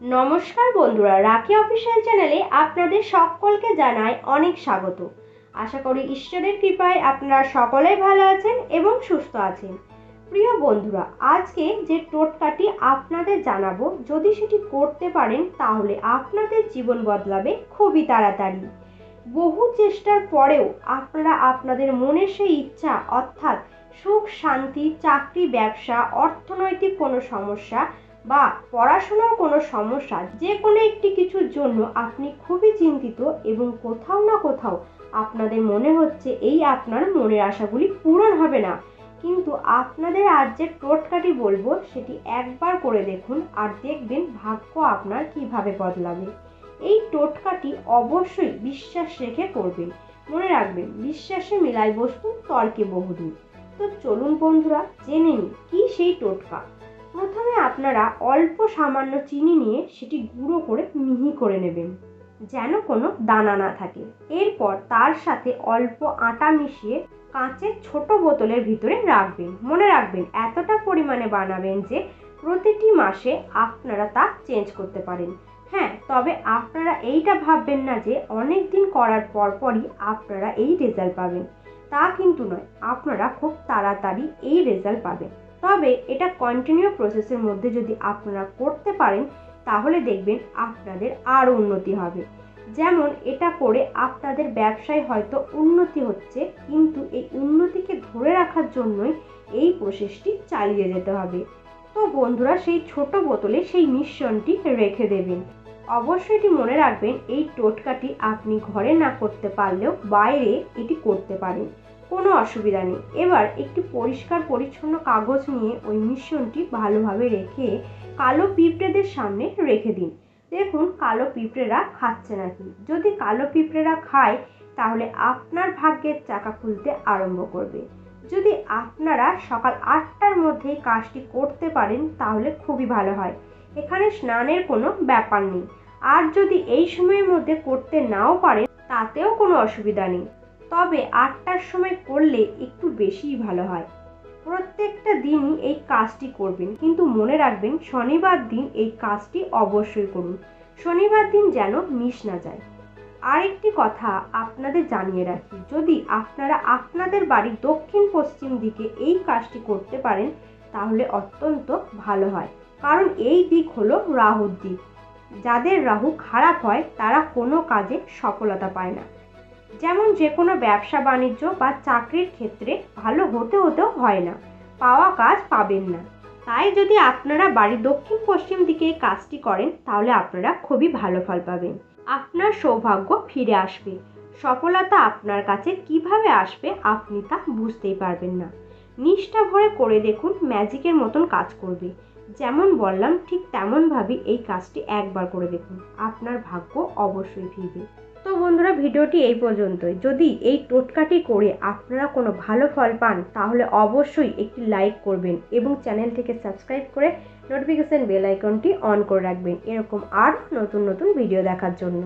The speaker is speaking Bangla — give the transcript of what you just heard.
নমস্কার বন্ধুরা রাখি অফিসিয়াল চ্যানেলে আপনাদের সকলকে জানাই অনেক স্বাগত। আশা করি ঈশ্বরের কৃপায় আপনারা সকলেই ভালো আছেন এবং সুস্থ আছেন। প্রিয় বন্ধুরা, আজকে যে টোটকাটি আপনাদের জানাব, যদি সেটি করতে পারেন, তাহলে আপনাদের জীবন বদলাবে খুবই তাড়াতাড়ি। বহু চেষ্টার পরেও আপনারা আপনাদের মনের সেই ইচ্ছা, অর্থাৎ সুখ, শান্তি, চাকরি, ব্যবসা, অর্থনৈতিক কোনো সমস্যা বা পড়াশোনার কোনো সমস্যা, যে কোনো একটি কিছুর জন্য আপনি খুবই চিন্তিত এবং কোথাও না কোথাও আপনাদের মনে হচ্ছে এই আপনার মনের আশাগুলি পূরণ হবে না। কিন্তু আপনাদের আজ যে টোটকাটি বলব, সেটি একবার করে দেখুন আর দেখবেন ভাগ্য আপনার কীভাবে বদলাবে। এই টোটকাটি অবশ্যই বিশ্বাস রেখে করবেন। মনে রাখবেন, বিশ্বাসে মিলাই বস্তু তর্কে বহুদূর। তো চলুন বন্ধুরা, জেনে নিন কী সেই টোটকা? প্রথমে আপনারা অল্প সামান্য চিনি নিয়ে সেটি গুঁড়ো করে মিহি করে নেবেন, যেন কোনো দানা না থাকে। এরপর তার সাথে অল্প আটা মিশিয়ে কাঁচের ছোট বোতলের ভিতরে রাখবেন। মনে রাখবেন, এতটা পরিমাণে বানাবেন যে প্রতিটি মাসে আপনারা তা চেঞ্জ করতে পারেন। হ্যাঁ তবে আপনারা এইটা ভাববেন না যে অনেক দিন করার পরপরই আপনারা এই রেজাল্ট পাবেন। তা কিন্তু নয়, আপনারা খুব তাড়াতাড়ি এই রেজাল্ট পাবেন। তবে এটা কন্টিনিউ প্রসেসের মধ্যে যদি আপনারা করতে পারেন, তাহলে দেখবেন আপনাদের আরও উন্নতি হবে। যেমন এটা করে আপনাদের ব্যবসায় হয়তো উন্নতি হচ্ছে, কিন্তু এই উন্নতিকে ধরে রাখার জন্যই এই প্রসেসটি চালিয়ে যেতে হবে। তো বন্ধুরা, সেই ছোট বোতলে সেই মিশ্রণটি রেখে দেবেন। অবশ্যই এটি মনে রাখবেন, এই টোটকাটি আপনি ঘরে না করতে পারলেও বাইরে এটি করতে পারেন। কোনো অসুবিধা নেই। এবার একটি পরিষ্কার পরিচ্ছন্ন কাগজ নিয়ে ওই মিশ্রণটি ভালোভাবে রেখে কালো পিঁপড়েদের সামনে রেখে দিন। দেখুন, কালো পিঁপড়েরা খাচ্ছে নাকি। যদি কালো পিঁপড়েরা খায়, তাহলে আপনার ভাগ্যের চাকা খুলতে আরম্ভ করবে। যদি আপনারা সকাল আটটার মধ্যেই কাজটি করতে পারেন, তাহলে খুবই ভালো হয়। এখানে স্নানের কোনো ব্যাপার নেই। আর যদি এই সময়ের মধ্যে করতে নাও পারেন, তাতেও কোনো অসুবিধা নেই। তবে আটটার সময় করলে একটু বেশিই ভালো হয়। প্রত্যেকটা দিনই এই কাজটি করবেন, কিন্তু মনে রাখবেন শনিবার দিন এই কাজটি অবশ্যই করুন। শনিবার দিন যেন মিস না যায়। আরেকটি কথা আপনাদের জানিয়ে রাখি, যদি আপনারা আপনাদের বাড়ির দক্ষিণ পশ্চিম দিকে এই কাজটি করতে পারেন, তাহলে অত্যন্ত ভালো হয়। কারণ এই দিক হলো রাহুর দিক। যাদের রাহু খারাপ হয়, তারা কোনো কাজে সফলতা পায় না। যেমন যে কোনো ব্যবসা বাণিজ্য বা চাকরির ক্ষেত্রে ভালো হতে হতেও হয় না, পাওয়া কাজ পাবেন না। তাই যদি আপনারা বাড়ির দক্ষিণ পশ্চিম দিকে এই কাজটি করেন, তাহলে আপনারা খুবই ভালো ফল পাবেন। আপনার সৌভাগ্য ফিরে আসবে। সফলতা আপনার কাছে কীভাবে আসবে আপনি তা বুঝতেই পারবেন না। নিষ্ঠা ভরে করে দেখুন ম্যাজিকের মতন কাজ করবে। যেমন বললাম ঠিক তেমনভাবেই এই কাজটি একবার করে দেখুন। আপনার ভাগ্য অবশ্যই ফিরবে। তো বন্ধুরা, ভিডিওটি এই পর্যন্তই। যদি এই টোটকাটি করে আপনারা কোনো ভালো ফল পান, তাহলে অবশ্যই একটি লাইক করবেন এবং চ্যানেলটিকে সাবস্ক্রাইব করে নোটিফিকেশান বেল আইকনটি অন করে রাখবেন। এরকম আর নতুন নতুন ভিডিও দেখার জন্য।